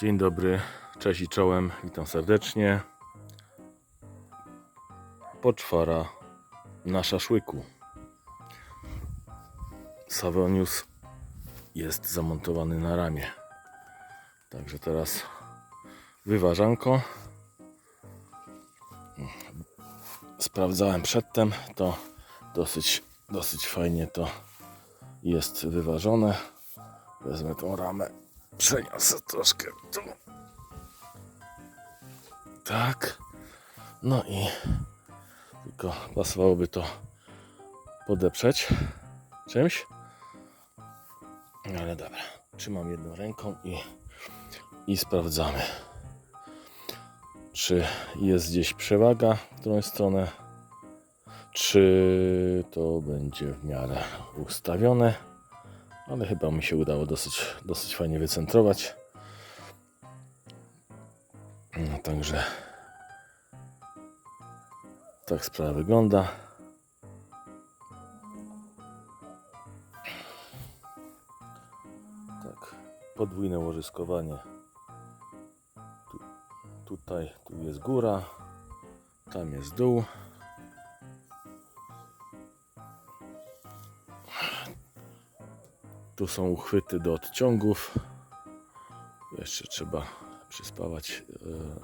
Dzień dobry, cześć i czołem, witam serdecznie. Poczwara na szaszłyku. Savonius jest zamontowany na ramię. Także teraz wyważanko. Sprawdzałem przedtem, to dosyć, dosyć fajnie to jest wyważone. Wezmę tą ramę, przeniosę troszkę tu. Tak. No i tylko pasowałoby to podeprzeć czymś. Ale dobra, trzymam jedną ręką i, i sprawdzamy, czy jest gdzieś przewaga w którą stronę, czy to będzie w miarę ustawione. Ale chyba mi się udało dosyć, dosyć fajnie wycentrować. No, także tak sprawa wygląda. Tak, podwójne łożyskowanie. Tu, tutaj, tu jest góra, tam jest dół. Tu są uchwyty do odciągów. Jeszcze trzeba przyspawać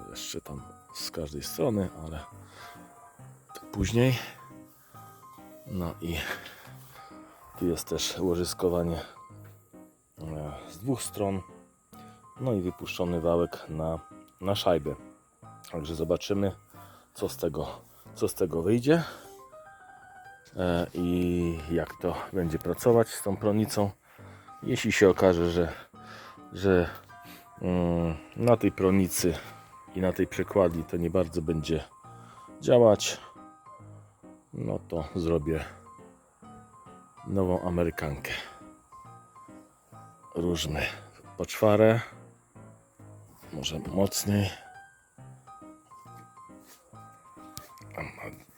e, jeszcze tam z każdej strony, ale to później. No i tu jest też łożyskowanie e, z dwóch stron. No i wypuszczony wałek na, na szajbę. Także zobaczymy, co z tego, co z tego wyjdzie e, i jak to będzie pracować z tą pronicą. Jeśli się okaże, że, że mm, na tej pronicy i na tej przekładni to nie bardzo będzie działać, no to zrobię nową Amerykankę. Różmy poczwarę, może mocniej.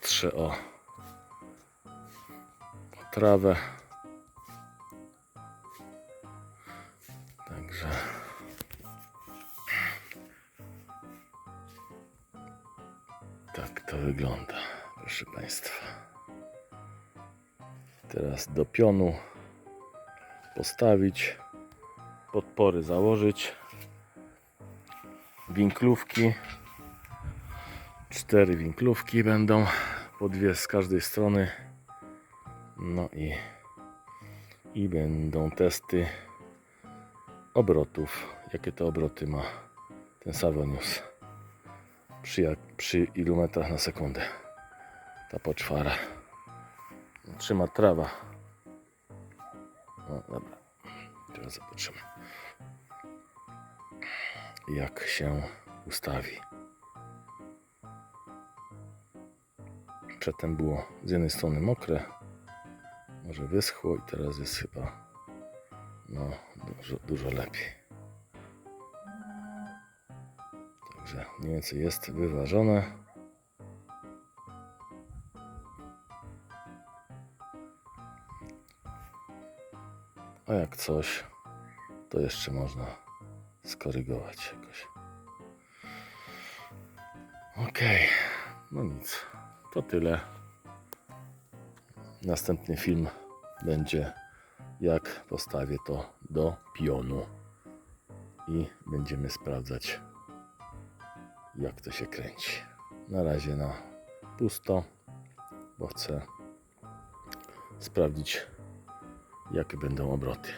Trzę o, o trawę. Także tak to wygląda, proszę Państwa. Teraz do pionu postawić, podpory założyć, winklówki. Cztery winklówki będą, po dwie z każdej strony. No i, i będą testy obrotów. Jakie to obroty ma ten Savonius? Przy, jak, przy ilu metrach na sekundę ta poczwara trzyma trawa. No dobra, teraz zobaczymy jak się ustawi. Przedtem było z jednej strony mokre, może wyschło i teraz jest chyba no, dużo, dużo lepiej. Także mniej więcej jest wyważone. A jak coś, to jeszcze można skorygować jakoś. Okej, no nic, to tyle. Następny film będzie jak postawię to do pionu i będziemy sprawdzać jak to się kręci. Na razie na pusto, bo chcę sprawdzić jakie będą obroty.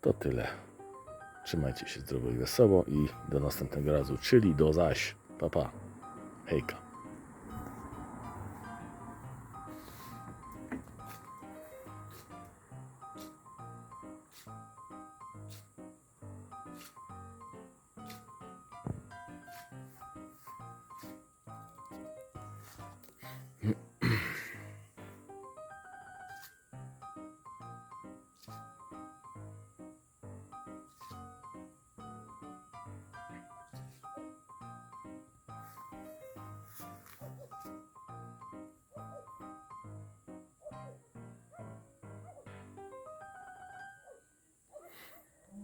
To tyle. Trzymajcie się zdrowo i wesoło i do następnego razu, czyli do zaś. Pa pa. Hejka.